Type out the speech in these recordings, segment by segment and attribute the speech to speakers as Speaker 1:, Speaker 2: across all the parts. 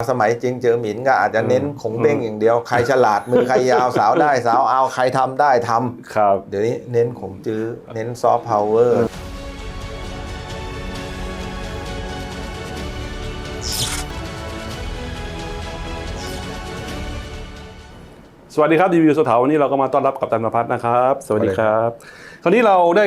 Speaker 1: สมัยจริงเจอหมินก็อาจจะเน้นขงเบ้งอย่างเดียวใครฉลาดมือใครยาวสาวได้สาวเอาใครทำได้ทำ
Speaker 2: ครับ
Speaker 1: เดี๋ยวนี้เน้นขงจื้อเน้นซอฟต์พาวเวอร์
Speaker 2: สวัสดีครับรีวิวสถาวันนี้เราก็มาต้อนรับกัปตันประพัฒน์นะครับ สวัสดีครับ คราวนี้เราได้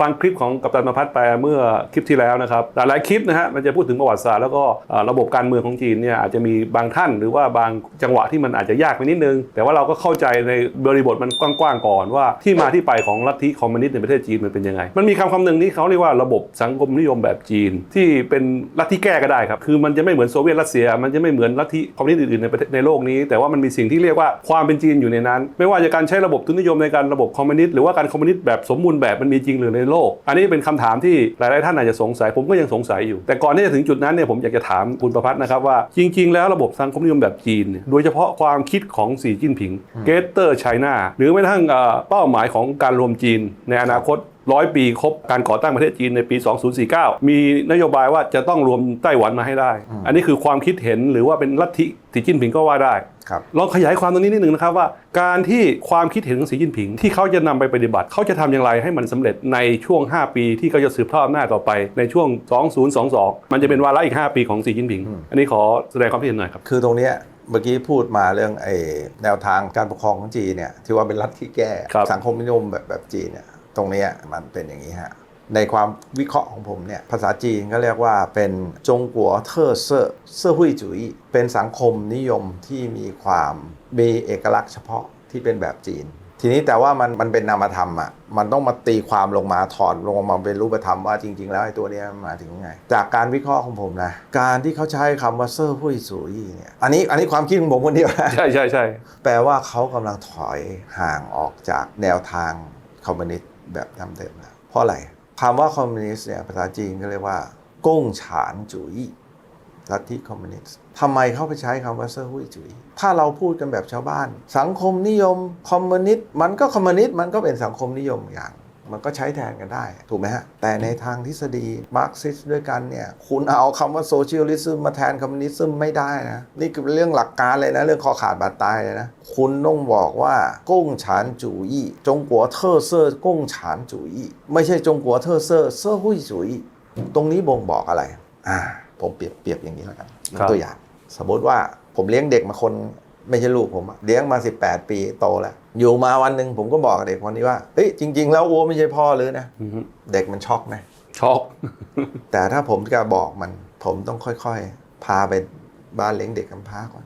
Speaker 2: ฟังคลิปของกัปตันประพัฒน์ไปเมื่อคลิปที่แล้วนะครับหลายๆคลิปนะฮะมันจะพูดถึงประวัติศาสตร์แล้วก็ระบบการเมืองของจีนเนี่ยอาจจะมีบางท่านหรือว่าบางจังหวะที่มันอาจจะยากไปนิดนึง แต่ว่าเราก็เข้าใจในบริบทมันกว้างๆก่อนว่าที่มาที่ไปของลัทธิคอมมิวนิสต์ในประเทศจีนมันเป็นยังไง มันมีคำคำหนึ่งที่เขาเรียกว่าระบบสังคมนิยมแบบจีน ที่เป็นลัทธิแก้ก็ได้ครับคือมันจะไม่เหมือนโซเวียตรัสเซีย มันจะไม่เหมือนลัทธิคอมมิวนิสต์อื่นๆในประเทศในโลกนี้ แต่ว่ามันมีสิ่งที่เรียกว่าความเป็นจีนอยู่ในนั้น ไม่ว่าจะการใช้ระบบทุนนิยมในการระบบคอมมิวนิสต์หรือว่าการคอมมิวนิสต์แบบสมบูรณ์แบบมันมีจริงหรือในโลก อันนี้เป็นคำถามที่หลาย ๆ ท่านอาจจะสงสัยผมก็ยังสงสัยอยู่ แต่ก่อนที่จะถึงจุดนั้นเนี่ยผมอยากจะถามคุณประพัฒน์นะครับว่าจริง ๆ แล้วระบบสังคมนิยมแบบจีนเนี่ยโดยเฉพาะความคิดของสีจิ้นผิงเกเตอร์ไชน่าหรือแม้กระทั่งเอ่อเป้าหมายของการรวมจีนในอนาคตร้อยปีครบการก่อตั้งประเทศจีนในปี 2049 มีนโยบายว่าจะต้องรวมไต้หวันมาให้ได้ อันนี้คือความคิดเห็นหรือว่าเป็นลัทธิสีจิ้นผิงก็ว่าได้
Speaker 1: ครับ
Speaker 2: ลองขยายความตรงนี้นิดหนึ่งนะครับว่า การที่ความคิดเห็นของสีจิ้นผิง ที่เขาจะนำไปปฏิบัติ เขาจะทำอย่างไรให้มันสำเร็จในช่วง 5 ปีที่เขาจะสืบทอดอำนาจต่อไปในช่วง 2022 มันจะเป็นวาระอีก 5 ปีของสีจิ้นผิง อันนี้ขอแสดงความคิดเห็นหน่อยครับ
Speaker 1: คือตรงเนี้ยเมื่อกี้พูดมาเรื่องไอ้แนวทางการปกครองของจีนเนี่ยที่ว่าเป็นรัฐที่แก้
Speaker 2: ครับ
Speaker 1: สังคมนิยมแบบแบบจีนเนี่ยตรงเนี้ยมันเป็นอย่างนี้ฮะ ในความวิเคราะห์ของผมเนี่ยภาษาจีนก็เรียกว่าเป็นจงกัวเทอเซอร์เซอร์หุยจุยเป็นสังคมนิยมที่มีความมีเอกลักษณ์เฉพาะที่เป็นแบบจีน ทีนี้แต่ว่ามันมันเป็นนามธรรมอะมันต้องมาตีความลงมาถอดลงมาเป็นรูปธรรมว่าจริง ๆ แล้วไอ้ตัวเนี้ยมันมาถึงยังไง จากการวิเคราะห์ของผมนะการที่เขาใช้คำว่าเซอร์หุยสุยเนี่ยอันนี้อันนี้ความคิดของผมคนเดียวนะ
Speaker 2: ใช่ใช่ใช่
Speaker 1: แปลว่าเขากำลังถอยห่างออกจากแนวทางคอมมิวนิสต์แบบดั้งเดิมแล้วเพราะอะไร คำว่าคอมมิวนิสต์เนี่ยภาษาจีนก็เรียกว่าก้งฉานจุยลัทธิคอมมิวนิสต์ทำไมเขาไปใช้คำว่าเซอร์ฮุยจุยถ้าเราพูดกันแบบชาวบ้าน สังคมนิยมคอมมิวนิสต์มันก็คอมมิวนิสต์มันก็เป็นสังคมนิยมอย่าง มันก็ใช้แทนกันได้ ถูกไหมฮะ แต่ในทางทฤษฎีมาร์กซิสด้วยกันเนี่ย คุณเอาคำว่าโซเชียลิซึมมาแทนคอมมิวนิสต์ไม่ได้นะ นี่คือเรื่องหลักการเลยนะ เรื่องคอขาดบาดตายเลยนะ คุณต้องบอกว่าก้งฉานจูอี้จงกัวเทอเซอร์ก้งฉานจูอี้ไม่ใช่จงกัวเทอเซอร์เซอร์หุยจูอี้ตรงนี้บ่งบอกอะไรอ่าผมเปรียบเปรียบอย่างนี้แล้วกันตัวอย่าง สมมติว่าผมเลี้ยงเด็กมาคน ไม่ใช่ลูกผมอะเลี้ยงมา 18 ปีโตแล้ว อยู่มาวันหนึ่งผมก็บอกกับเด็กคนนี้ว่าเฮ้ยจริง ๆ แล้วโอ้ไม่ใช่พ่อเลยนะ
Speaker 2: อือฮึ
Speaker 1: เด็กมันช็อกนะ
Speaker 2: ช็อก
Speaker 1: แต่ถ้าผมจะบอกมัน ผมต้องค่อยๆ พาไปบ้านเลี้ยงเด็กกำพร้าก่อน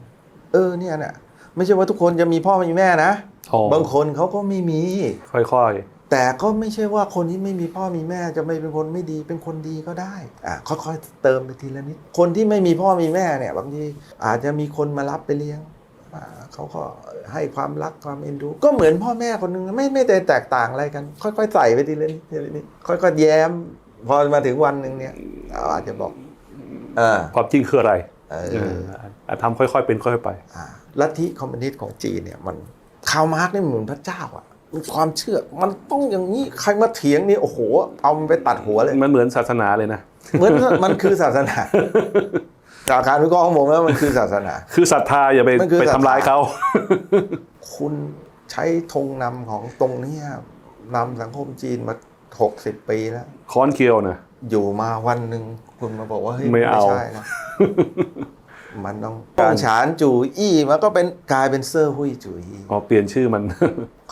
Speaker 1: เออเนี่ยน่ะไม่ใช่ว่าทุกคนจะมีพ่อมีแม่นะ
Speaker 2: อ๋อบา
Speaker 1: งคนเขาก็ไม่มี
Speaker 2: ค่อย
Speaker 1: แต่ก็ไม่ใช่ว่าคนที่ไม่มีพ่อมีแม่จะไม่เป็นคนไม่ดีเป็นคนดีก็ได้อะค่อยๆเติมไปทีละนิดคนที่ไม่มีพ่อมีแม่เนี่ย บางทีอาจจะมีคนมารับไปเลี้ยงอ่า เขาก็ให้ความรักความเอ็นดู ก็เหมือนพ่อแม่คนหนึงไม่ไม่ได้แตกต่างอะไรกัน ค่อยๆใส่ไปทีละนิดทีละนิดค่อยๆแย้ม พอมาถึงวันหนึ่งเนี่ยเราอาจจะบอกเออ
Speaker 2: ๆความจริงคืออะไร
Speaker 1: เอ
Speaker 2: เอ
Speaker 1: อ
Speaker 2: ออะทำค่อยๆเป็นค่อยๆไป
Speaker 1: อ่าลัทธิคอมมิวนิสต์ของจีนเนี่ยมันคาร์ลมาร์กนี่เหมือนพระเจ้าอะมันความเชื่อมันต้องอย่างนี้ใครมาเถียงนี่โอ้โห เอามันไปตัดหัวเลย
Speaker 2: มันเหมือนศาสนาเลยนะ
Speaker 1: เหมือนมันคือศาสนา จากการวิเคราะห์ของผมแล้วมันคือศาสนา
Speaker 2: คือศรัทธาอย่าไป
Speaker 1: มันคือ
Speaker 2: ไป
Speaker 1: ศรัทธา
Speaker 2: ทำร้ายเขา
Speaker 1: คุณใช้ธงนำของตรงเนี้ยนำสังคมจีนมา60ปีแล้ว
Speaker 2: ค้อนเคียวนะ
Speaker 1: อยู่มาวันหนึ่งคุณมาบอกว่าเฮ้ย
Speaker 2: ไม่เอา
Speaker 1: ใช่นะมันต้องการฉานจูอี้มันก็เป็นกลายเป็นเซอร์หุยจูอี้
Speaker 2: อ๋อเปลี่ยนชื่อมัน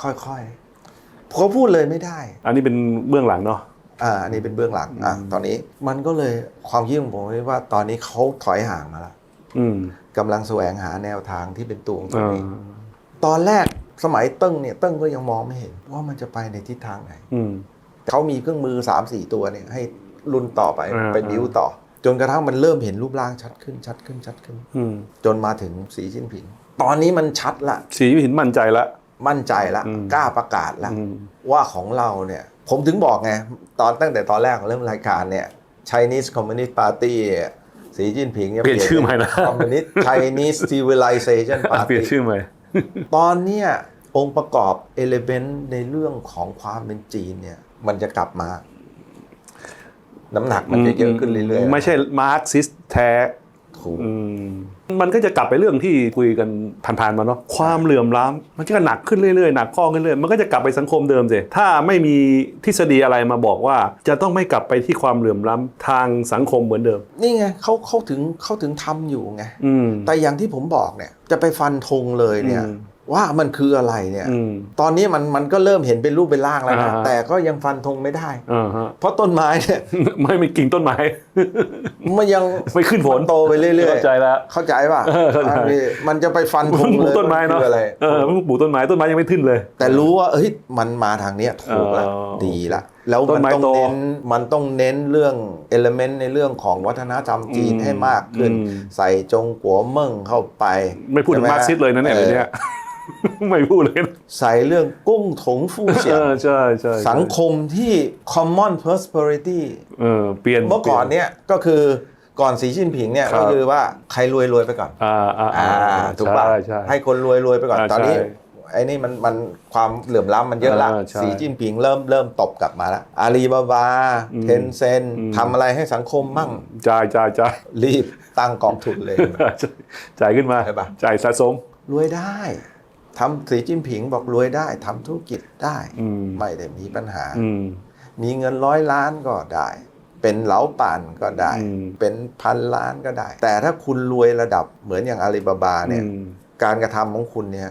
Speaker 1: ค่อยๆเขาพูดเลยไม่ได้
Speaker 2: อันนี้เป็นเบื้องหลังเนาะ
Speaker 1: อ่าอันนี้เป็นเบื้องหลังอะตอนนี้มันก็เลยความคิดของผมว่าตอนนี้เขาถอยห่างมาแล้ว
Speaker 2: อืม
Speaker 1: กำลังแสวงหาแนวทางที่เป็นตัวของตั
Speaker 2: เอ
Speaker 1: ว
Speaker 2: อ
Speaker 1: เองตอนแรกสมัยเติ้งเนี่ยเติ้งก็ยังมองไม่เห็นว่ามันจะไปในทิศทางไหน
Speaker 2: อืม
Speaker 1: เขามีเครื่องมือ3 4ตัวเนี่ยให้รุ่นต่อไป
Speaker 2: อ่า
Speaker 1: ไปบิ้วต่อ จนกระทั่งมันเริ่มเห็นรูปร่างชัดขึ้นชัดขึ้นชัดขึ้น
Speaker 2: อืม
Speaker 1: จนมาถึงสีจิ้นผิง ตอนนี้มันชัดละ
Speaker 2: สีหินมั่นใจละ
Speaker 1: มั่นใจละ
Speaker 2: อืม
Speaker 1: กล้าประกาศละ
Speaker 2: อืม
Speaker 1: ว่าของเราเนี่ย ผมถึงบอกไง ตอนตั้งแต่ตอนแรกของเริ่มรายการเนี่ย Chinese Communist Party สีจิ้นผิงเนี่ย
Speaker 2: เปลี่ยนชื่อใหม่นะ
Speaker 1: คอมมิวนิสต์ Chinese Civilization
Speaker 2: อะเปลี่ยน
Speaker 1: Party
Speaker 2: ชื่อใหม่
Speaker 1: ตอนเนี้ยองค์ประกอบเอลเ n นในเรื่องของความเป็นจีนเนี่ย มันจะกลับมา น้ำหนักมันจะเยอะขึ้นเรื่อยๆ
Speaker 2: ไม่ใช่มาร์กซิสแท้
Speaker 1: ถถูก
Speaker 2: อืมมันก็จะกลับไปเรื่องที่คุยกันผ่านๆมาเนาะความเหลื่อมล้ำมันก็หนักขึ้นเรื่อยๆหนักข้อขึ้นเรื่อยๆมันก็จะกลับไปสังคมเดิมสิถ้าไม่มีทฤษฎีอะไรมาบอกว่า จะต้องไม่กลับไปที่ความเหลื่อมล้ำทางสังคมเหมือนเดิม
Speaker 1: นี่ไงเขาเขาถึงเขาถึงทำอยู่ไง
Speaker 2: อืม
Speaker 1: แต่อย่างที่ผมบอกเนี่ยจะไปฟันธงเลยเนี่ย
Speaker 2: อืม
Speaker 1: ว่ามันคืออะไรเนี่ย
Speaker 2: อืม
Speaker 1: ตอนนี้มันมันก็เริ่มเห็นเป็นรูปเป็นร่างแล้วนะ
Speaker 2: อ่าฮะ
Speaker 1: แต่ก็ยังฟันธงไม่ได้
Speaker 2: อ่าฮะ
Speaker 1: เพราะต้นไม้เนี่ย
Speaker 2: ไม่มีกิ่งต้นไม้
Speaker 1: มันยัง
Speaker 2: ไม่ขึ้นผล
Speaker 1: มัโตไปเรื่อย
Speaker 2: เข้าใจแล้ว
Speaker 1: เข้าใจป่ะ
Speaker 2: เออเข้าใจ
Speaker 1: อันนี้มันจะไปฟันธ
Speaker 2: เพิ่
Speaker 1: ง
Speaker 2: งปลู
Speaker 1: เล
Speaker 2: ก
Speaker 1: ย
Speaker 2: ต้นไม้เนาะ
Speaker 1: คืออะไร
Speaker 2: เออเพิ่งปลูกต้นไม้ต้นไม้ยังไม่ขึ้นเลย
Speaker 1: แต่รู้ว่าเอ้ยมันมาทางเนี้ยถูกแล้ว
Speaker 2: เออ
Speaker 1: ดีละ แล้ว
Speaker 2: ต้
Speaker 1: มันน
Speaker 2: ไม้
Speaker 1: ต้อง
Speaker 2: โต
Speaker 1: เน้นมันต้องเน้นเรื่องเอลเมนต์ในเรื่องของวัฒนธรรมจีน
Speaker 2: อืม
Speaker 1: ให้มากขึ้น
Speaker 2: อืม
Speaker 1: ใส่จงกัวเมิ่งเข้าไป
Speaker 2: ไม่พูดถึง
Speaker 1: ใช่ห
Speaker 2: มาร์กซิสเลยนะเนี่ย
Speaker 1: ออ
Speaker 2: เดี๋ยวเนี่ย ไม่พูดเลยนะ
Speaker 1: ใส่เรื่องกุ้งถงฟู่เฉีย
Speaker 2: เองอใช่ใช่ใช่
Speaker 1: สังคมที่ common prosperity
Speaker 2: เออเปลี่ยน
Speaker 1: เมื่อก่อนเนี่ยก็คือก่อนสีจิ้นผิงเนี่ย
Speaker 2: ครับ
Speaker 1: ก็คือว่าใครรวยรวยไปก่อน
Speaker 2: อ่าอ่า
Speaker 1: อ่า
Speaker 2: อ่า
Speaker 1: ถูกป่ะ
Speaker 2: ใช่ใช่
Speaker 1: ให้คนรวยรวยไปก่อน
Speaker 2: อ่า
Speaker 1: ตอนนี้
Speaker 2: ใช่
Speaker 1: ไอ้นี่มันมันความเหลื่อมล้ำมันเยอะละ
Speaker 2: อ่าใช่
Speaker 1: สีจิ้นผิงเริ่มเริ่มตบกลับมาแล้วอาลีบาบา
Speaker 2: อืม
Speaker 1: เทนเซน
Speaker 2: อืม
Speaker 1: ทำอะไรให้สังคมมั่ง
Speaker 2: จ่ายจ่ายจ่าย
Speaker 1: รีบตั้งกองทุนเลย
Speaker 2: จ่ายขึ้นมา
Speaker 1: ใช่ปะ
Speaker 2: จ่ายสะสม
Speaker 1: รวยได้ ทำสีจิ้นผิงบอกรวยได้ทำธุรกิจได้
Speaker 2: อืม
Speaker 1: ไม่ได้มีปัญหา
Speaker 2: อืม
Speaker 1: มีเงินร้อยล้านก็ได้ เป็นเหลาป่านก็ได้
Speaker 2: อืม
Speaker 1: เป็นพันล้านก็ได้ แต่ถ้าคุณรวยระดับเหมือนอย่างอาลีบาบาเนี่ย
Speaker 2: อืม
Speaker 1: การกระทำของคุณเนี่ย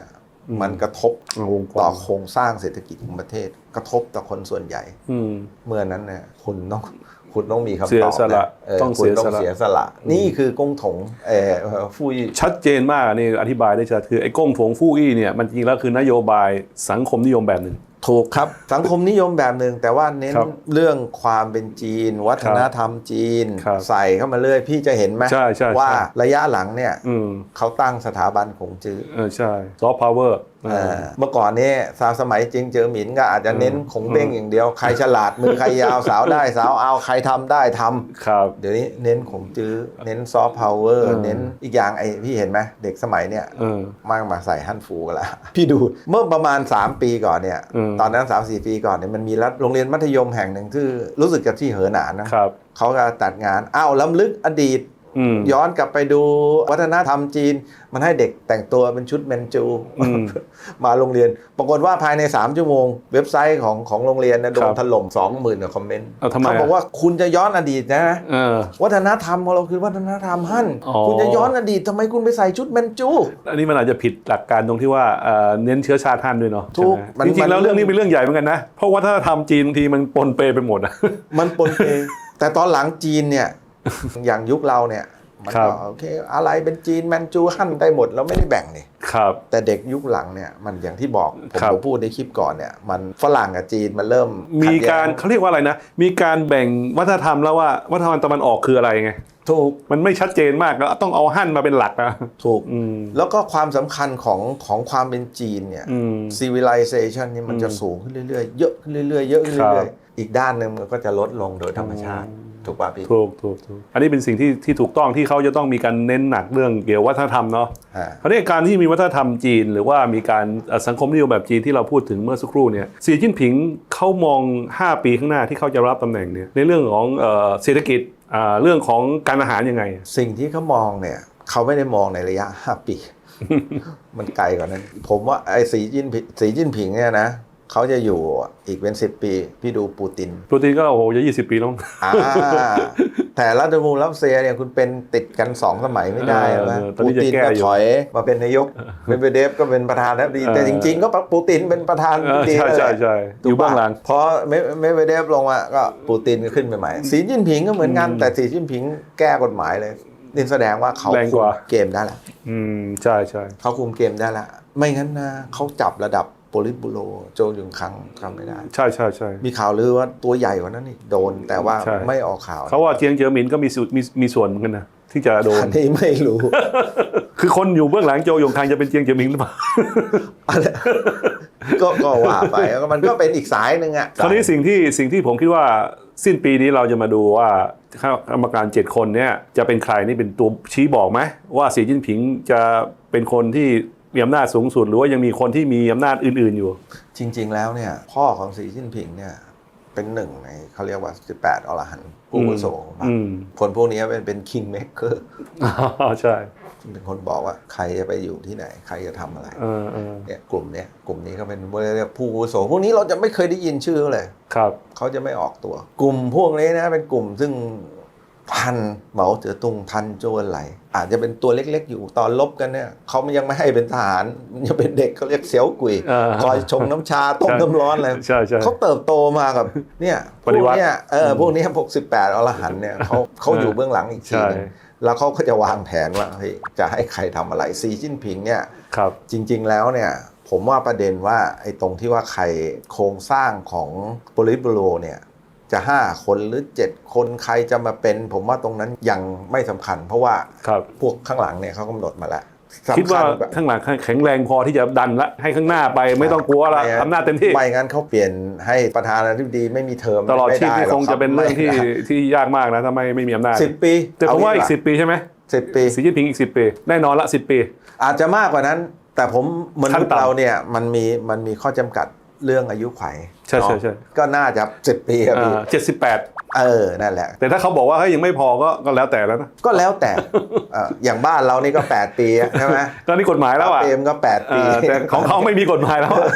Speaker 2: อืม
Speaker 1: มันกระทบ
Speaker 2: วงก
Speaker 1: ต่
Speaker 2: ว้า
Speaker 1: องโครงสร้างเศรษฐกิจของประเทศ กระทบต่อคนส่วนใหญ่
Speaker 2: อืม
Speaker 1: เมื่อนั้นเนี่ยคุณต้อง คุณต้องมีคำ
Speaker 2: เสีย
Speaker 1: ตอบ
Speaker 2: สละ
Speaker 1: นะเออ
Speaker 2: ต้อง
Speaker 1: คุณต้อง
Speaker 2: เสี
Speaker 1: เสี
Speaker 2: ย
Speaker 1: ย
Speaker 2: ส
Speaker 1: ส
Speaker 2: ละ
Speaker 1: ละ นี่คือกงถงเออฟุย
Speaker 2: ชัดเจนมากนี่อธิบายได้ชัดคือไอ้ก้งผงฟู่อี้เนี่ยมันจริงแล้วคือนโยบายสังคมนิยมแบบหนึ่ง
Speaker 1: ถูกครับสังคมนิยมแบบหนึ่งแต่ว่าเน้น
Speaker 2: ครับ
Speaker 1: เรื่องความเป็นจีน วัฒนธรรมจีน
Speaker 2: ครับ
Speaker 1: ใส่เข้ามาเรื่อยพี่จะเห็นไหม
Speaker 2: ใช่ใช่ใช่
Speaker 1: ว่าระยะหลังเนี่ย
Speaker 2: อืม
Speaker 1: เขาตั้งสถาบันคงจื้อ
Speaker 2: เออใช่ซอฟต์พาวเวอร์
Speaker 1: เออเมื่อก่อนนี้สาวสมัยจริงเจอหมินก็อาจจะเน้นขงเบ้งอย่างเดียว ใครฉลาดมือใครยาวสาวได้สาวเอาใครทำได้ทำ
Speaker 2: ครับ
Speaker 1: เดี๋ยวนี้เน้นขงจื้อเน้นซอฟต์พาวเวอร์
Speaker 2: เออ
Speaker 1: เน้นอีกอย่างไอ้พี่เห็นไหมเด็กสมัยเนี่ย
Speaker 2: เออ
Speaker 1: มากมาใส่ฮั่นฟูกันละพี่ดูเมื่อประมาณ 3 ปีก่อนเนี่ย
Speaker 2: อืม
Speaker 1: ตอนนั้น3 4ปีก่อนเนี่ยมันมีรัฐโรงเรียนมัธยมแห่งหนึ่งที่รู้สึกจะที่เหอหนานนะครับเขาก็จัดงานอ้าวล้ำลึกอดีต
Speaker 2: อืม
Speaker 1: ย้อนกลับไปดูวัฒนธรรมจีน มันให้เด็กแต่งตัวเป็นชุดแมนจู
Speaker 2: อืม
Speaker 1: มาโรงเรียน ปรากฏว่าภายใน 3 ชั่วโมง เว็บไซต์ของของโรงเรียนเนยโด
Speaker 2: ครั
Speaker 1: น
Speaker 2: บ
Speaker 1: ถล่ม 20,000กว่าคอมเมนต์
Speaker 2: เอาทำไม
Speaker 1: เขาบอก
Speaker 2: อะ
Speaker 1: ว่าคุณจะย้อนอดีตนะ
Speaker 2: เออ
Speaker 1: วัฒนธรรมของเราคือวัฒนธรรมฮั่น
Speaker 2: อ๋อ
Speaker 1: คุณจะย้อนอดีตทำไมคุณไปใส่ชุดแมนจู
Speaker 2: อันนี้มันอาจจะผิดหลักการตรงที่ว่าเอ่อเน้นเชื้อชาติท่านด้วยเนาะ
Speaker 1: ถูก
Speaker 2: ใช่ไหม
Speaker 1: มัน
Speaker 2: จริงๆแล้ว
Speaker 1: มัน
Speaker 2: เรื่องนี้เป็นเรื่องใหญ่เหมือนกันนะเพราะวัฒนธรรมจีนบางทีมันปนเปไปหมดอะ
Speaker 1: มันปนเปแต่ตอนหลังจีนเนี่ย อย่างยุคเราเนี่ยมัน
Speaker 2: ครั
Speaker 1: ก็
Speaker 2: บ
Speaker 1: โอเคอะไรเป็นจีนแมนจูฮั่นได้หมดเราไม่ได้แบ่งนี่
Speaker 2: ครับ
Speaker 1: แต่เด็กยุคหลังเนี่ยมันอย่างที่บอกผม
Speaker 2: ครับ
Speaker 1: ผมพูดในคลิปก่อนเนี่ยมันฝรั่งกับจีนมันเริ่ม
Speaker 2: มี
Speaker 1: ขัดแย้ง
Speaker 2: การเขาเรียกว่าอะไรนะ มีการแบ่งวัฒนธรรมแล้วว่าวัฒนธรรมตะวันออกคืออะไรไง
Speaker 1: ถูก
Speaker 2: มันไม่ชัดเจนมากแล้วต้องเอาฮั่นมาเป็นหลักนะ
Speaker 1: ถูก
Speaker 2: อืม
Speaker 1: แล้วก็ความสำคัญของของความเป็นจีนเนี่ย
Speaker 2: อืม
Speaker 1: civilization นี่มันจะ
Speaker 2: อืม
Speaker 1: สูงขึ้นเรื่อยๆ เยอะขึ้นเรื่อยๆเยอะขึ้น
Speaker 2: ครับ
Speaker 1: เรื่อยๆอีกด้านหนึ่งมันก็จะลดลงโดยธรรมชาติ ถูกป่ะพี่
Speaker 2: ถูกถูกถูกอันนี้เป็นสิ่งที่ที่ถูกต้องที่เขาจะต้องมีการเน้นหนักเรื่องเกี่ยวกับวัฒนธรรมเนาะ
Speaker 1: อ่า
Speaker 2: คราวนี้การที่มีวัฒนธรรมจีน หรือว่ามีการเอ่อสังคมนิยมแบบจีนที่เราพูดถึงเมื่อสักครู่เนี่ยสีจิ้นผิงเขามอง 5 ปีข้างหน้าที่เขาจะรับตำแหน่งเนี่ยในเรื่องของเอ่อเศรษฐกิจอ่าเรื่องของการอาหารยังไง
Speaker 1: สิ่งที่เขามองเนี่ย เขาไม่ได้มองในระยะ 5 ปี มันไกลกว่านั้น ผมว่าไอ้สีจิ้นผิงสีจิ้นผิงเนี่ยนะ เขาจะอยู่อีกเป็น10ปี พี่ดูปูติน
Speaker 2: โปรตีนก็โอ้โหจะยี่สิบปีแล้ว
Speaker 1: อ่าแต่รัฐบาลรัสเซียเนี่ยคุณเป็นติดกันสองสมัยไม่ได้
Speaker 2: เออ
Speaker 1: นะ
Speaker 2: ตอน
Speaker 1: ปู
Speaker 2: นี้จะ
Speaker 1: ติน
Speaker 2: แก้
Speaker 1: ก็
Speaker 2: อยู่
Speaker 1: ถอยมาเป็นนายกเป็นเบเดฟก็เป็นประธานาธิบดี
Speaker 2: เออ
Speaker 1: แต่จริง ๆ ก็ปูตินเป็นประธาน
Speaker 2: เออ
Speaker 1: ดี
Speaker 2: ใช่
Speaker 1: นั่นแห
Speaker 2: ใช่
Speaker 1: ละ
Speaker 2: ใช่อ
Speaker 1: ถูก
Speaker 2: ยู่เบื้องหลัง
Speaker 1: พอไม่ไม่เบเดฟลงมาก็ปูตินก็ขึ้นไปใหม่สีจิ้นผิงก็เหมือนกัน
Speaker 2: อืม
Speaker 1: แต่สีจิ้นผิงแก้กฎหมายเลยนี่แสดงว่าเขา
Speaker 2: แรง
Speaker 1: คุ
Speaker 2: ก
Speaker 1: ม
Speaker 2: ว่า
Speaker 1: เกมได้แล้ว
Speaker 2: อืมใช่ใช่
Speaker 1: เขาคุมเกมได้แล้วไม่งั้นนะเขาจับระดับ โปลิตบูโรโจยุงคังทำไม่ได้
Speaker 2: ใช่ใช่ใช่
Speaker 1: มีข่าวลือว่าตัวใหญ่กว่านั้นอีกโดนแต่ว่า
Speaker 2: ใช่
Speaker 1: ไม่ออกข่าว
Speaker 2: เขาว่าเจียงเจิอหมินก็มีส่วนมีมีส่วนเหมือนกันนะที่จะโด
Speaker 1: อั
Speaker 2: น
Speaker 1: นนี้ไม่รู้
Speaker 2: คือคนอยู่เบื้องหลังโจยงคางจะเป็นเจียงเจิอหมินหรือเปล่า
Speaker 1: อะไรก็ก็ว่าไปก็มันก็เป็นอีกสายหนึ่งอะ
Speaker 2: คราวนี้สิ่งที่สิ่งที่ผมคิดว่าสิ้นปีนี้เราจะมาดูว่าคณะกรรมการ7คนเนี่ยจะเป็นใครนี่เป็นตัวชี้บอกไหมว่าสีจิ้นผิงจะเป็นคนที่ มีอำนาจสูงสุดหรือว่ายังมีคนที่มีอำนาจอื่น ๆอยู่
Speaker 1: จริง ๆ แล้วเนี่ย พ่อของสีจิ้นผิงเนี่ยเป็นหนึ่งในเขาเรียกว่า 18 อรหันต์ผู้อาวุโสของพรรค
Speaker 2: อืม
Speaker 1: คนพวกนี้เป็นเป็น king maker
Speaker 2: อ๋อใช่
Speaker 1: เป็นคนบอกว่าใครจะไปอยู่ที่ไหน ใครจะทำอะไร
Speaker 2: เออเออ
Speaker 1: เนี่ยกลุ่มเนี้ยกลุ่มนี้เขาเป็นเรียกผู้อาวุโสพวกนี้เราจะไม่เคยได้ยินชื่อเขาเลย
Speaker 2: ครับ
Speaker 1: เขาจะไม่ออกตัว กลุ่มพวกนี้นะเป็นกลุ่มซึ่ง ทันเหมาเจ๋อตุงทันโจวนไหล อาจจะเป็นตัวเล็กๆ อยู่ตอนลบกันเนี่ยเขามันยังไม่ให้เป็นทหารมันยังเป็นเด็กเขาเรียกเสียวกุย
Speaker 2: เออ
Speaker 1: คอยชงน้ำชาต้ม
Speaker 2: ใช่
Speaker 1: น้ำร้อนอะไร
Speaker 2: ใช่ใช่
Speaker 1: เขาเติบโตมากับเนี่ยพ
Speaker 2: ป
Speaker 1: ว
Speaker 2: ฏิ
Speaker 1: ก
Speaker 2: วัติ
Speaker 1: เนี้ยเออพวกเนี้พวกสิบแปดอรหันต์เนี่ยเขาเขาอยู่เบื้องหลังอีกที
Speaker 2: ใช่
Speaker 1: หนึงแล้วเขาก็จะวางแผนว่าเฮ้ยจะให้ใครทำอะไรซีจิ้นผิงเนี่ย
Speaker 2: ครับ
Speaker 1: จริง ๆแล้วเนี่ยผมว่าประเด็นว่าไอ้ตรงที่ว่าใครโครงสร้างของโปลิตบูโรเนี่ย จะ 5 คนหรือ 7 คนใครจะมาเป็น ผมว่าตรงนั้นยังไม่สำคัญ เพราะว่า
Speaker 2: ครับ
Speaker 1: พวกข้างหลังเนี่ยเขากำหนดมาแล้ว
Speaker 2: คิดว่า
Speaker 1: สำญแบบ
Speaker 2: ข้างหลังแข็งแรงพอที่จะดันละให้ข้างหน้าไปไม่ต้องกลัวละ
Speaker 1: ไม่งั้น
Speaker 2: อำนาจเต็มที่
Speaker 1: ไม่งั้นเขาเปลี่ยนให้ประธานาธิบดีไม่มีเทอม
Speaker 2: ตลอด
Speaker 1: ไม่
Speaker 2: ชีพนี่
Speaker 1: ไห
Speaker 2: คงจะเป็นเรื่องที่ที่ยากมากนะถ้าไม่ไม่มีอำนาจ
Speaker 1: สิบปี
Speaker 2: แต่ผมว่าอีก
Speaker 1: เสิ
Speaker 2: บปีใช่ไหม
Speaker 1: สิบปี
Speaker 2: สีจิ้นผิงอีกสิบปีแน่นอนละสิบปี
Speaker 1: อาจจะมากกว่านั้น แต่ผมม
Speaker 2: ขั้
Speaker 1: นุ
Speaker 2: น
Speaker 1: ษย์
Speaker 2: ต่ำ
Speaker 1: เราเนี่ยมันมีมันมีข้อจำกัด เรื่องอายุไข
Speaker 2: ใช่ใช่
Speaker 1: เนาะ
Speaker 2: ใช่
Speaker 1: ก็น่าจะสิบปีอะพี่
Speaker 2: เจ็ดสิบแปด
Speaker 1: เออ นั่นแหละ
Speaker 2: แต่ถ้าเขาบอกว่าเฮ้ยยังไม่พอก็ก็แล้วแต่แล้วนะ
Speaker 1: ก็แล้วแต่เอ่ออย่างบ้านเรานี่ก็ 8 ปีอะใช่ไหม
Speaker 2: ก็นี่กฎหมายแล้วอะ
Speaker 1: เปรมก็8
Speaker 2: เอ
Speaker 1: ปี
Speaker 2: อแต่ของเขาไม่มีกฎหมายแล้วอะ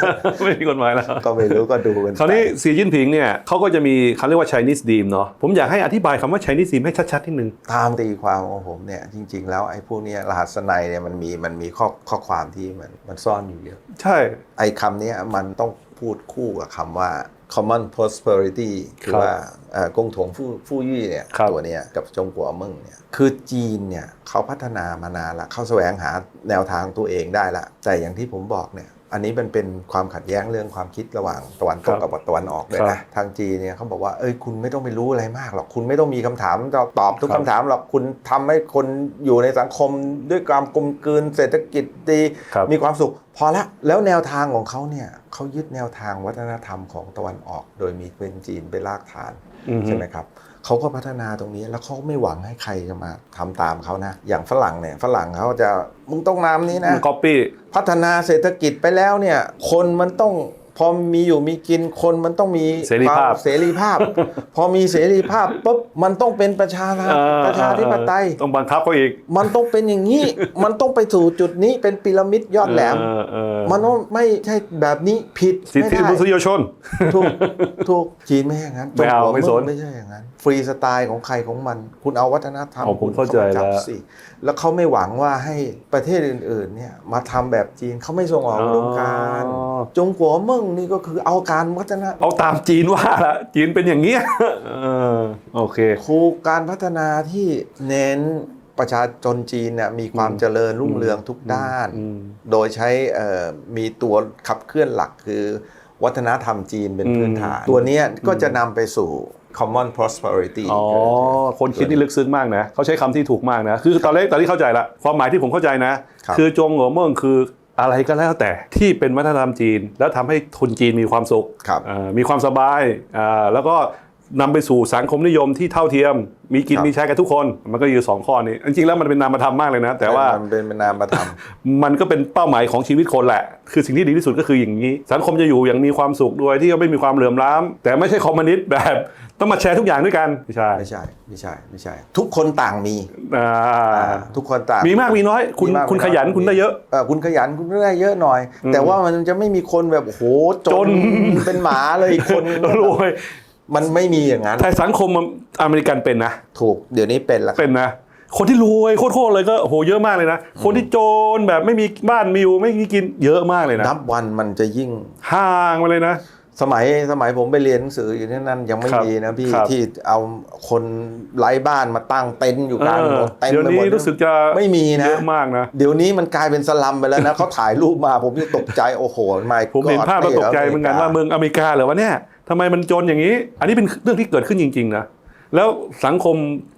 Speaker 2: ไม่มีกฎหมายแล้ว
Speaker 1: ก็ไม่รู้ก็ดูกัน
Speaker 2: คราวนี้
Speaker 1: ไป
Speaker 2: สีจิ้นผิงเนี่ยเขาก็จะมีเขาเรียกว่า Chinese Dream เนาะ ผมอยากให้อธิบายคำว่า Chinese Dream ให้ชัดๆนิดนึง
Speaker 1: ตามตีความของผมเนี่ยจริง ๆ แล้วไอ้พวกเนี้ยรหัสในเนี่ยมันมีมันมีข้อข้อความที่มันมันซ่อนอยู่เยอะ
Speaker 2: ใช่
Speaker 1: ไอ้คำเนี้ยมันต้องพูดคู่กับคำว่า common prosperity คือ
Speaker 2: ครับ
Speaker 1: ว่าเอ่อกงถงฟู่ฟู่ยี่เนี่ย
Speaker 2: ครับ
Speaker 1: ตัวเนี้ยกับจงกัวเมึงเนี่ยคือจีนเนี่ยเขาพัฒนามานานละเขาแสวงหาแนวทางตัวเองได้ละแต่อย่างที่ผมบอกเนี่ย อันนี้มันเป็นความขัดแย้งเรื่องความคิดระหว่างตะวันตกกับตะวันออกเลยนะทางจีนเนี่ยเขาบอกว่าเอ้ยคุณไม่ต้องไปรู้อะไรมากหรอกคุณไม่ต้องมีคำถามตอบทุกคำถามหรอกคุณทำให้คนอยู่ในสังคมด้วยความกลมกลืนเศรษฐกิจดี
Speaker 2: ครับ
Speaker 1: มีความสุข พอละแล้วแนวทางของเขาเนี่ยเขายึดแนวทางวัฒนธรรมของตะวันออก โดยมีเป็นจีนเป็นรากฐาน
Speaker 2: อือฮึ
Speaker 1: ใช่ไหมครับ เขาก็พัฒนาตรงนี้แล้วเขาไม่หวังให้ใครจะมาทำตามเขานะ อย่างฝรั่งเนี่ยฝรั่งเขาจะมึงต้องนำนี้นะ
Speaker 2: ก๊อปปี้
Speaker 1: พัฒนาเศรษฐกิจไปแล้วเนี่ยคนมันต้องพอมีอยู่มีกินคนมันต้องมี
Speaker 2: เสรีภาพ
Speaker 1: ความเสรีภาพ พอมีเสรีภาพปุ๊บมันต้องเป็นประชาธิประชาธิปไตย
Speaker 2: ต้องบังคับเขาอีก
Speaker 1: มันต้องเป็นอย่างนี้ มันต้องไปสู่จุดนี้เป็นพีระมิดยอดแหลม
Speaker 2: เออเออ
Speaker 1: มันต้องไม่ใช่แบบนี้ผิด
Speaker 2: สิทธิ
Speaker 1: ไม่
Speaker 2: มนุษ
Speaker 1: ได้
Speaker 2: ยชน
Speaker 1: ถูกถูกจีนไม่ใช่อย่างนั้น
Speaker 2: ไม่เอา
Speaker 1: จงหัว
Speaker 2: ไม่สน
Speaker 1: งไม่ใช่อย่างนั้นฟรีสไตล์ของใครของมัน คุณเอาวัฒนธรรม
Speaker 2: อ๋อผม
Speaker 1: คุณ
Speaker 2: เข้าใจ
Speaker 1: มจับ
Speaker 2: แล้ว
Speaker 1: สิแล้วเขาไม่หวังว่าให้ประเทศอื่นๆเนี่ยมาทำแบบจีนเขาไม่ส่งออกอุดมการณ์
Speaker 2: อ๋อ
Speaker 1: จงกัวเมึงนี่ก็คือเอาการวัฒน
Speaker 2: เอาตามจีนว่าละจีนเป็นอย่างเงี้ยเออโอเค
Speaker 1: ครูการพัฒนาที่เน้นประชาชนจีนเนี่ยมีความเจริญรุ่งเรืองทุกด้าน
Speaker 2: อืม
Speaker 1: โดยใช้เอ่อมีตัวขับเคลื่อนหลักคือวัฒนธรรมจีนเป็นพื้นฐาน
Speaker 2: อืม
Speaker 1: ตัวเนี้ยก็จะนำไปสู่ common prosperity
Speaker 2: อ๋อ คนคิดนี่ลึกซึ้งมากนะ เขาใช้คำที่ถูกมากนะ คือตอนแรกตอนที่เข้าใจละ ความหมายที่ผมเข้าใจนะ
Speaker 1: ครับ
Speaker 2: คือจงหัวเมืองคืออะไรก็แล้วแต่ที่เป็นวัฒนธรรมจีน แล้วทำให้คนจีนมีความสุข
Speaker 1: ครับ
Speaker 2: อ่ามีความสบายอ่าแล้วก็ นำไปสู่สังคมนิยมที่เท่าเทียม มีกิน
Speaker 1: ครับ
Speaker 2: มีใช้กันทุกคน มันก็อยู่สองข้อนี้ จริงๆแล้วมันเป็นนามธรรมมากเลยนะ แต่ว่า
Speaker 1: มันเป็นนามธรรม
Speaker 2: มันก็เป็นเป้าหมายของชีวิตคนแหละ คือสิ่งที่ดีที่สุดก็คืออย่างนี้ สังคมจะอยู่อย่างมีความสุขโดยที่ไม่มีความเหลื่อมล้ำแต่ไม่ใช่คอมมิวนิสต์แบบ ต้องมาแชร์ทุกอย่างด้วยกัน ไม่ใช่
Speaker 1: ไม่ใช่ ไม่ใช่ ไม่ใช่ ทุกคนต่างมี
Speaker 2: อ่า
Speaker 1: ทุกคนต่าง
Speaker 2: มีมากมีน้อย คุณ
Speaker 1: มีมาก
Speaker 2: คุณ
Speaker 1: มี
Speaker 2: ขยัน
Speaker 1: น้อย
Speaker 2: คุณได้เยอะ
Speaker 1: เออคุณขยันคุณก็ได้เยอะหน่อย แต่ว่ามันจะไม่มีคนแบบโอ้โหจ
Speaker 2: จ
Speaker 1: น
Speaker 2: น
Speaker 1: เป็นหมาเลยคน
Speaker 2: รวย
Speaker 1: มันไม่มีอย่างนั้น
Speaker 2: แต่สังคมอเมริกันเป็นนะ
Speaker 1: ถูก เดี๋ยวนี้เป็นละครับ
Speaker 2: เป็นนะ คนที่รวยโคตรๆเลยก็โอ้โหเยอะมากเลยนะ คนที่โจรแบบไม่มีบ้านมีอยู่ไม่มีกินเยอะมากเลยนะ
Speaker 1: นับวันมันจะยิ่ง
Speaker 2: ห่างมาเลยนะ
Speaker 1: สมัยสมัยผมไปเรียนหนังสืออยู่ที่นั่นยังไม่
Speaker 2: ครับ
Speaker 1: มีนะพี่
Speaker 2: ครับ
Speaker 1: ที่เอาคนไร้บ้านมาตั้งเต็นท์อยู่กลางถนนเต็ม
Speaker 2: เดี๋ยว
Speaker 1: ไป
Speaker 2: นี้
Speaker 1: หมด
Speaker 2: รู้สึกจะ
Speaker 1: ไม่มีนะ
Speaker 2: เยอะมากนะ
Speaker 1: เดี๋ยวนี้มันกลายเป็นสลัมไปแล้วนะเขาถ่ายรูปมาผมยังตกใจโอ้โหไม่
Speaker 2: ผมเห็นภาพแล้วตกใจเหมือนกันว่าเมืองอเมริกาเหรอวะเนี่ย ทำไมมันจนอย่างนี้ อันนี้เป็นเรื่องที่เกิดขึ้นจริงๆนะแล้วสังคม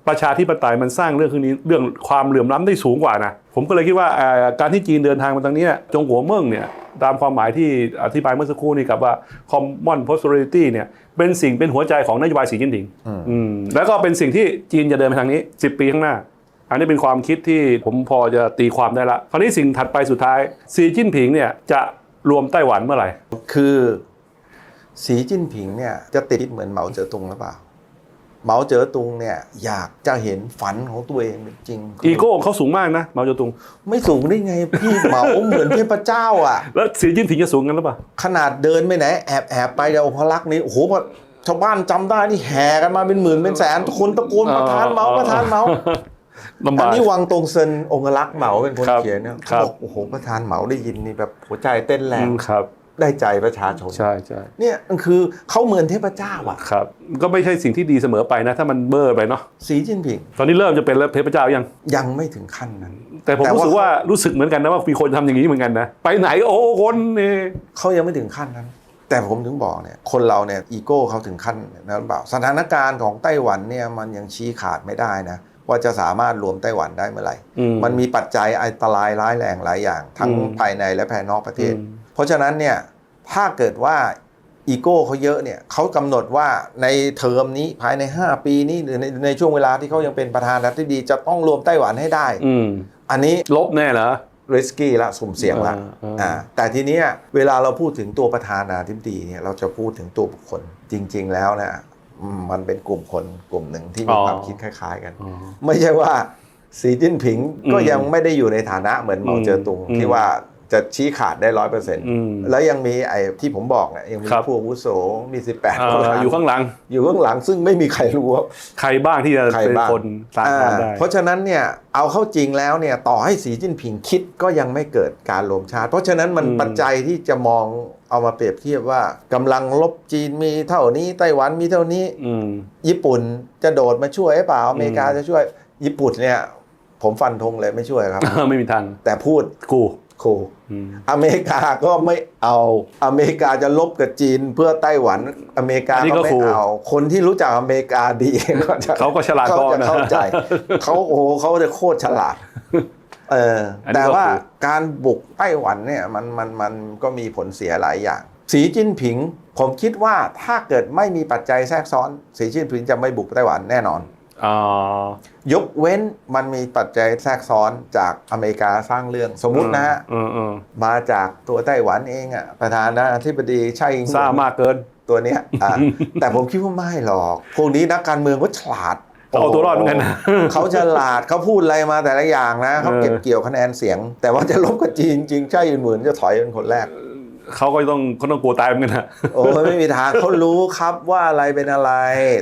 Speaker 2: ประชาธิปไตยมันสร้างเรื่องนี้เรื่องความเหลื่อมล้ำได้สูงกว่านะผมก็เลยคิดว่าเอ่อการที่จีนเดินทางมาทางเนี้ยจงหัวเมืองเนี่ยตามความหมายที่อธิบายเมื่อสักครู่นี้กับว่า common prosperity เนี่ยเป็นสิ่งเป็นหัวใจของนโยบายสีจิ้นผิงอืมแล้วก็เป็นสิ่งที่จีนจะเดินไปทางนี้ 10 ปีข้างหน้า อันนี้เป็นความคิดที่ผมพอจะตีความได้ละคราวนี้สิ่งถัดไปสุดท้ายสีจิ้นผิงเนี่ยจะรวมไต้หวันเมื่อไหร่
Speaker 1: คือ สีจิ้นผิงเนี่ยจะติดเหมือนเหมาเจ๋อตุงหรือเปล่าเหมาเจ๋อตุงเนี่ยอยากจะเห็นฝันของตัวเองเป็นจริง
Speaker 2: อีโก้เขาสูงมากนะมาโจตุง
Speaker 1: ไม่สูงได้ไงพี่เหมาเหมือนเทพเจ้าอะ
Speaker 2: แล้วสีจิ้นผิงจะสูงกันหรือเปล่า
Speaker 1: ขนาดเดินไปไหนแอบแอบไปเดี๋ยวพลักษณ์นี่โอ้โหพอชาวบ้านจำได้นี่แห่กันมาเป็นหมื่นเป็นแสนคนตะโกนประธานเหมาประธานเหมา
Speaker 2: ลำ
Speaker 1: อั
Speaker 2: บานก
Speaker 1: นี้วังตรงเซินองคลักษ์เหมาเป็นคน
Speaker 2: ครับ
Speaker 1: เขียนเนี่ย
Speaker 2: ครั
Speaker 1: เขา
Speaker 2: บ
Speaker 1: บอกโอ้โหประธานเหมาได้ยินนี่แบบหัวใจเต้นแร
Speaker 2: อื
Speaker 1: ง
Speaker 2: มครับ
Speaker 1: ได้ใจประชาชน
Speaker 2: ใช่ใช่
Speaker 1: เนี่ยมันคือเขาเหมือนเทพเจ้าอะ
Speaker 2: ครับ ก็ไม่ใช่สิ่งที่ดีเสมอไปนะ ถ้ามันเบอร์ไปเนาะ
Speaker 1: สีจิ้นผิง
Speaker 2: ตอนนี้เริ่มจะเป็นแล้วเทพเจ้ายัง
Speaker 1: ยังไม่ถึงขั้นนั้น
Speaker 2: แต่ผม
Speaker 1: แต่ว่า
Speaker 2: รู้สึกว่ารู้สึกเหมือนกันนะว่ามีคนทำอย่างนี้เหมือนกันนะไปไหนโอ้คนนี่
Speaker 1: เขายังไม่ถึงขั้นนั้น แต่ผมถึงบอกเนี่ยคนเราเนี่ยอีโก้เขาถึงขั้นนั้นหรือเปล่าสถานการณ์ของไต้หวันเนี่ยมันยังชี้ขาดไม่ได้นะว่าจะสามารถรวมไต้หวันได้เมื่อไหร่
Speaker 2: อื
Speaker 1: มันมีปัจจัยอันตรายร้ายแรงหลายอย่าง ทั้ง
Speaker 2: อืม
Speaker 1: ภายในและภายนอกประเทศ
Speaker 2: อืม
Speaker 1: เพราะฉะนั้นเนี่ยถ้าเกิดว่าอีโก้เขาเยอะเนี่ยเขากำหนดว่าในเทอมนี้ภายใน 5 ปีนี้หรือในในช่วงเวลาที่เขายังเป็นประธานาธิบดีจะต้องรวมไต้หวันให้ได้
Speaker 2: อืม
Speaker 1: อันนี้
Speaker 2: ลบแน่เหรอ
Speaker 1: ริสกี้ละสุ่มเสี่ยงละ
Speaker 2: อ่าอ่า
Speaker 1: อ่าแต่ทีเนี้ยเวลาเราพูดถึงตัวประธานาธิบดีเนี่ยเราจะพูดถึงตัวบุคคลจริง ๆ แล้วเนี่ยอืมมันเป็นกลุ่มคนกลุ่มหนึ่งที่มีความคิดคล้าย ๆ กัน
Speaker 2: อ๋อ
Speaker 1: ไม่ใช่ว่าสีจิ้นผิงก็
Speaker 2: อืม
Speaker 1: ยังไม่ได้อยู่ในฐานะเหมือนเหมาเจ๋อตุง
Speaker 2: อืม
Speaker 1: ที่ว่า จะชี้ขาดได้ร้อยเปอร์เซ็นต์
Speaker 2: อืม
Speaker 1: แล้วยังมีไอ้ที่ผมบอกเนี่ยยังมี
Speaker 2: ครับ
Speaker 1: ผู้อาวุโสมี18
Speaker 2: อ่า
Speaker 1: คน
Speaker 2: อยู่ข้างหลัง
Speaker 1: อยู่ข้างหลังซึ่งไม่มีใครรู้ว่า
Speaker 2: ใครบ้างที่จะ
Speaker 1: ใคร
Speaker 2: เป็น
Speaker 1: บ้าง
Speaker 2: คนสร้างงานได้
Speaker 1: อ่าเพราะฉะนั้นเนี่ยเอาเข้าจริงแล้วเนี่ยต่อให้สีจิ้นผิงคิดก็ยังไม่เกิดการรวมชาติ เพราะฉะนั้นมัน
Speaker 2: อืม
Speaker 1: ปัจจัยที่จะมองเอามาเปรียบเทียบว่ากำลังลบจีนมีเท่านี้ไต้หวันมีเท่านี้
Speaker 2: อืม
Speaker 1: ญี่ปุ่นจะโดดมาช่วยหรือเปล่าอเมริกา
Speaker 2: อืม
Speaker 1: จะช่วยญี่ปุ่นเนี่ยผมฟันธงเลยไม่ช่วยครับ
Speaker 2: ไม่มีทาง
Speaker 1: แต่พูด
Speaker 2: กู
Speaker 1: ครู
Speaker 2: อืม
Speaker 1: อเมริกาก็ไม่เอา อเมริกาจะลบกับจีนเพื่อไต้หวัน อเมริกา
Speaker 2: อันนี้
Speaker 1: ก็
Speaker 2: ก็
Speaker 1: ไม่
Speaker 2: ครู
Speaker 1: เอา คนที่รู้จักอเมริกาดีก็จะ
Speaker 2: เขาก็ฉลาด
Speaker 1: เขา
Speaker 2: พอ
Speaker 1: จะ
Speaker 2: นะ
Speaker 1: เข้าใจ เขาโอ้โหเขาจะโคตรฉลาด เอออน
Speaker 2: นี้
Speaker 1: แต่
Speaker 2: ก็
Speaker 1: ว่า
Speaker 2: ครู
Speaker 1: การบุกไต้หวันเนี่ยมันมันมันก็มีผลเสียหลายอย่าง สีจิ้นผิง ผมคิดว่าถ้าเกิดไม่มีปัจจัยแทรกซ้อน สีจิ้นผิงจะไม่บุกไต้หวันแน่นอน
Speaker 2: อ่าย
Speaker 1: กเว้นมันมีปัจจัยแทรกซ้อนจากอเมริกาสร้างเรื่องสมมุตินะฮะ
Speaker 2: เออเออ
Speaker 1: มาจากตัวไต้หวันเองอะประธานาธิบดีไช่อิงหวน
Speaker 2: ซ่ามากเกิน
Speaker 1: ตัวเนี้ยอะแต่ผมคิดว่าไม่หรอกพวกนี้นักการเมืองก็ฉลาด
Speaker 2: เอาตัวรอดเหมือนกันนะ
Speaker 1: เขาฉลาดเขาพูดอะไรมาแต่ละอย่างนะเขาเก็บ
Speaker 2: เออ
Speaker 1: เกี่ยวคะแนนเสียง แต่ว่าจะลบกับจีนจริงใช่อิงเหมือนจะถอยเป็นคนแรก
Speaker 2: เขาก็ต้องเขาต้องกลัวตายเหมือนกันนะ
Speaker 1: โอ้ยไม่มีทางเขารู้ครับว่าอะไรเป็นอะไร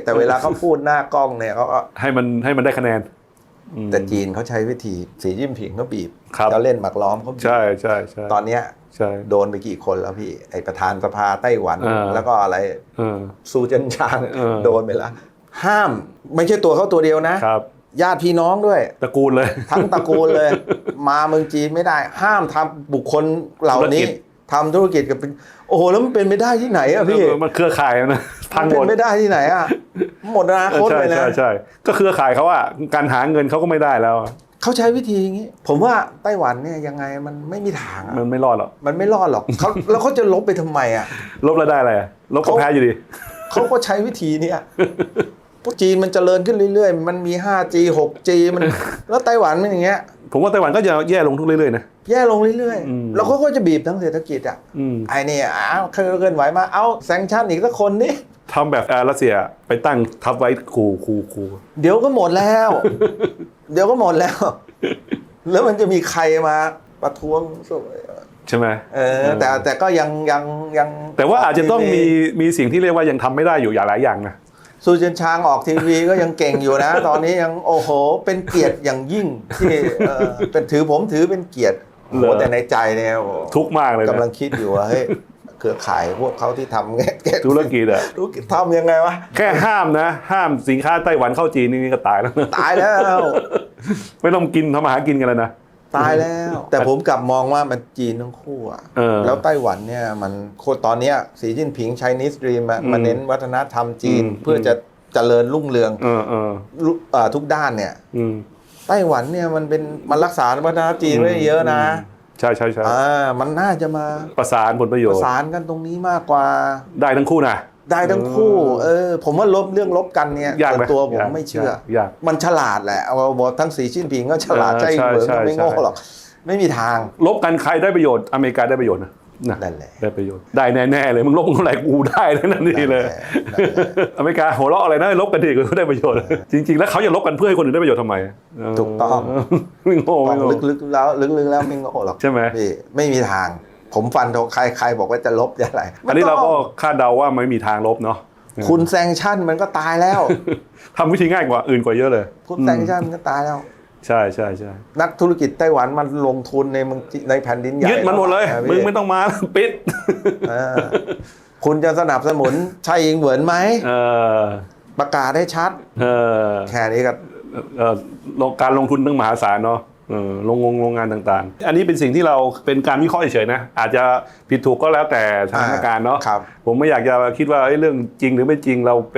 Speaker 1: แต่เวลาเขาพูดหน้ากล้องเนี่ยเขาก็
Speaker 2: ให้มันให้มันได้คะแนนอืม
Speaker 1: แต่จีนเขาใช้วิธีสีจิ้นผิงเขาบีบ
Speaker 2: ครับ
Speaker 1: เขาเล่นหมักล้อมเขาบีบ
Speaker 2: ใช่ใช่ใช่
Speaker 1: ตอนเนี้ย
Speaker 2: ใช่
Speaker 1: โดนไปกี่คนแล้วพี่ไอประธานสภาไต้หวัน
Speaker 2: อ่า
Speaker 1: แล้วก็อะไร
Speaker 2: เออ
Speaker 1: ซูเจินชาง
Speaker 2: เออ
Speaker 1: โดนไปแล้วห้ามไม่ใช่ตัวเขาตัวเดียวนะ
Speaker 2: ครับ
Speaker 1: ญาติพี่น้องด้วย
Speaker 2: ตระกูลเลย
Speaker 1: ทั้งตระกูลเลย มาเมืองจีนไม่ได้ ห้ามทำบุคคลเหล่านี้
Speaker 2: ธุรกิจ
Speaker 1: ทำธุรกิจกับเป็นโอ้โหแล้วมันเป็นไปได้ที่ไหนอะพี่
Speaker 2: เออมันเครือข่ายนะพั
Speaker 1: มั
Speaker 2: ง
Speaker 1: น
Speaker 2: ห
Speaker 1: เป็
Speaker 2: ม
Speaker 1: น
Speaker 2: ด
Speaker 1: ไปได้ที่ไหนอะหมดอนาคต
Speaker 2: ใช่
Speaker 1: เลยนะ
Speaker 2: ใช่ใช่ก็เครือข่ายเขาอะการหาเงินเขาก็ไม่ได้แล้วอะ
Speaker 1: เขาใช้วิธีอย่างนี้ ผมว่าไต้หวันเนี่ยยังไงมันไม่มีทางอะ
Speaker 2: มันไม่รอดหรอก
Speaker 1: มันไม่รอดหรอกเขาแล้วเขาจะลบไปทำไมอะ
Speaker 2: ลบแล้วได้อะไรอะลบก็
Speaker 1: เขา
Speaker 2: แพ้อยู่ดี
Speaker 1: เขาก็ใช้วิธีเนี้ยพวกจีนมันเจริญขึ้นเรื่อย ๆ มันมี 5G 6G มัน แล้วไต้หวันมันอย่างเงี้ย
Speaker 2: ผมว่าไต้หวันก็จะแย่ลงทุกเรื่อยๆนะ
Speaker 1: แย่ลงเรื่อย
Speaker 2: อืม
Speaker 1: ๆ แล้วเขาก็จะบีบทั้งเศรษฐกิจอะ
Speaker 2: อืม
Speaker 1: ไอ้นี่อ้าวเคลื่อนไหวมาเอาแซงชั่นอีกสักคนนี่
Speaker 2: ทำแบบอ่ารัสเซียไปตั้งทับไว้ขู่ขู่ขู่
Speaker 1: เดี๋ยวก็หมดแล้ว เดี๋ยวก็หมดแล้ว แล้วมันจะมีใครมาประท้วงสู้
Speaker 2: ใช่ไหม
Speaker 1: เออ แต่แต่ก็ยังยังยัง
Speaker 2: แต่ว่าอาจจะต้องมีมีสิ่งที่เรียกว่ายังทำไม่ได้อยู่อย่างหลายอย่างนะ
Speaker 1: ซูเจนชางออกทีวีก็ยังเก่งอยู่นะ ตอนนี้ยังโอ้โห เป็นเกียรติอย่างยิ่งที่เออเป็นถือผมถือเป็นเกียรติ โอ้โห
Speaker 2: เหรอ
Speaker 1: แต่ในใจเนี่ยโอ้โห
Speaker 2: ทุกข์มากเลยนะ
Speaker 1: กำลังคิดอยู่ว่าเฮ้ยเครือข่ายพวกเขาที่ทำเงี้ย
Speaker 2: ธุรกิจอะ
Speaker 1: ธุรกิจทำยังไงวะ
Speaker 2: แค่ห้ามนะ ห้ามสินค้าไต้หวันเข้าจีนนี่ก็ตายแล้วนะ
Speaker 1: ตายแล้ว
Speaker 2: ไม่ต้องกินทำอาหารกินกันแล้วนะ
Speaker 1: ตายแล้ว แต่ผมกลับมองว่ามันจีนทั้งคู่อะ
Speaker 2: เออ
Speaker 1: แล้วไต้หวันเนี่ยมันโคตรตอนเนี้ยสีจิ้นผิงไชนีสดรีม
Speaker 2: อืม
Speaker 1: มาเน้นวัฒนธรรมจีน
Speaker 2: อืม
Speaker 1: เพื่อจะเจริญรุ่งเรือง
Speaker 2: เออเออ
Speaker 1: ลุอ่าทุกด้านเนี่ย
Speaker 2: อืม
Speaker 1: ไต้หวันเนี่ยมันเป็นมันรักษาวัฒนธรรมจีนไว้เยอะนะ
Speaker 2: ใช่ใช่ใช่
Speaker 1: อ่ามันน่าจะมา
Speaker 2: ประสานผลประโย
Speaker 1: ป
Speaker 2: ช
Speaker 1: ระ
Speaker 2: น์
Speaker 1: สานกันตรงนี้มากกว่า
Speaker 2: ได้ทั้งคู่นะ
Speaker 1: ได้ทั้งคู่ เออ ผมว่าลบเรื่องลบกันเนี่ย
Speaker 2: ยากไหม
Speaker 1: ส่วนตัวผม
Speaker 2: ยาก
Speaker 1: ไม่เชื่อ
Speaker 2: ยากยาก
Speaker 1: มันฉลาดแหละเอาบอกทั้งสีชิ้นผิงก็ฉลาด
Speaker 2: เออ
Speaker 1: ใจ
Speaker 2: ใช่
Speaker 1: เหมือน
Speaker 2: ใช่
Speaker 1: ก็ไม่โง่
Speaker 2: ใช่
Speaker 1: หรอก ไม่มีทาง
Speaker 2: ลบกันใครได้ประโยชน์อเมริกาได้ประโยชน์นะ นะ
Speaker 1: นั่นแหละ
Speaker 2: ได้ประโยชน์ได้แน่ๆเลยมึงลบเท่าไหร่กูได้เลยนั่นนี่เลย
Speaker 1: นั่นแหละ
Speaker 2: อเมริกาหัวเราะอะไรนะลบกันดีก็ได้ประโยชน์ จริง ๆ แล้วเขาจะลบกันเพื่อให้คนอื่นได้ประโยชน์ทำไมเถู
Speaker 1: กต้อง
Speaker 2: ไม่โง่
Speaker 1: ต้
Speaker 2: ไม่
Speaker 1: อง
Speaker 2: โง่
Speaker 1: ลึกๆแล้วลึกๆแล้วไม่โง่หรอก
Speaker 2: ใช่ไหม
Speaker 1: พี่ไม่มีทาง ผมฟันธงใครใครบอกว่าจะลบจะอะไร
Speaker 2: อันนี้เราก็
Speaker 1: ไม่ต้ง
Speaker 2: คาดเดาว่าไม่มีทางลบเนาะ
Speaker 1: คุณแซงชั่นมันก็ตายแล้ว
Speaker 2: ทำวิธีง่ายกว่าอื่นกว่าเยอะเลย
Speaker 1: คุณแซงชั่นก็ตายแล้ว
Speaker 2: ใช่ใช่ใช่
Speaker 1: นักธุรกิจไต้หวันมันลงทุนในเมืองในแผ่นดินใหญ่
Speaker 2: ยึดมันหมดเลย
Speaker 1: นะพี่
Speaker 2: มึงไม่ต้องมาปิด
Speaker 1: เออคุณจะสนับสนุนชัยอิงเหวินไหม
Speaker 2: เออ
Speaker 1: ประกาศให้ชัด
Speaker 2: เออ
Speaker 1: แค่นี้ก็
Speaker 2: เอ่อลงการลงทุนตั้งมหาศาลเนาะเออ โรงงงโรงงานต่างๆ อันนี้เป็นสิ่งที่เราเป็นการวิเคราะห์เฉยๆนะ อาจจะผิดถูกก็แล้วแต่สถานการณ์เนาะ
Speaker 1: ครับ
Speaker 2: ผมไม่อยากจะคิดว่าเอ้ยเรื่องจริงหรือไม่จริงเราไป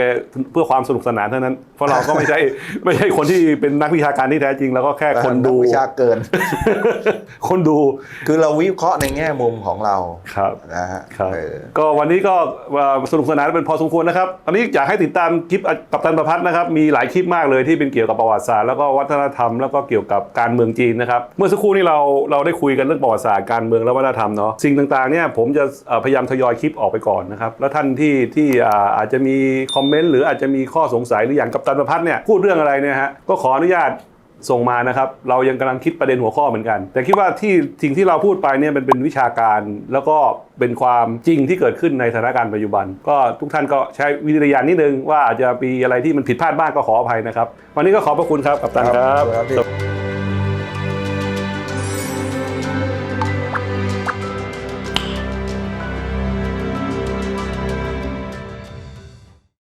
Speaker 2: เพื่อความสนุกสนานเท่านั้น เพราะเราก็ไม่ใช่ไม่ใช่คนที่เป็นนักวิชาการที่แท้จริงเราก็แค่คนดู
Speaker 1: นักวิชาเกิน
Speaker 2: คนดู
Speaker 1: คือเราวิเคราะห์ในแง่มุมของเรา
Speaker 2: ครับ
Speaker 1: นะฮะ
Speaker 2: ครับ
Speaker 1: เออ
Speaker 2: ก็วันนี้ก็เอ่อสนุกสนานเป็นพอสมควรนะครับตอนนี้อยากให้ติดตามคลิปกับตันประพัฒน์นะครับมีหลายคลิปมากเลยที่เป็นเกี่ยวกับประวัติศาสตร์แล้วก็วัฒนธรรมแล้วก็เกี่ยวกับการเมืองจีนนะครับ เมื่อสักครู่นี้เราเราได้คุยกันเรื่องประวัติศาสตร์การเมืองและวัฒนธรรมเนาะสิ่งต่างๆเนี่ยผมจะพยายามทยอยคลิปออกไปก่อนนะครับแล้วท่านที่ที่อาจจะมีคอมเมนต์หรืออาจจะมีข้อสงสัยหรืออย่างกับตันประพัฒน์เนี่ยพูดเรื่องอะไรเนี่ยฮะก็ขออนุญาตส่งมานะครับ เรายังกำลังคิดประเด็นหัวข้อเหมือนกัน แต่คิดว่าที่สิ่งที่เราพูดไปเนี่ยมันเป็นวิชาการแล้วก็เป็นความจริงที่เกิดขึ้นในสถานการณ์ปัจจุบัน ก็ทุกท่านก็ใช้วิจารณญาณนิดนึงว่าอาจจะมีอะไรที่มันผิดพลาดบ้างก็ขออภัยนะครับ วันนี้ก็ขอบพระคุณครับกับตันครับ
Speaker 1: ครับพี่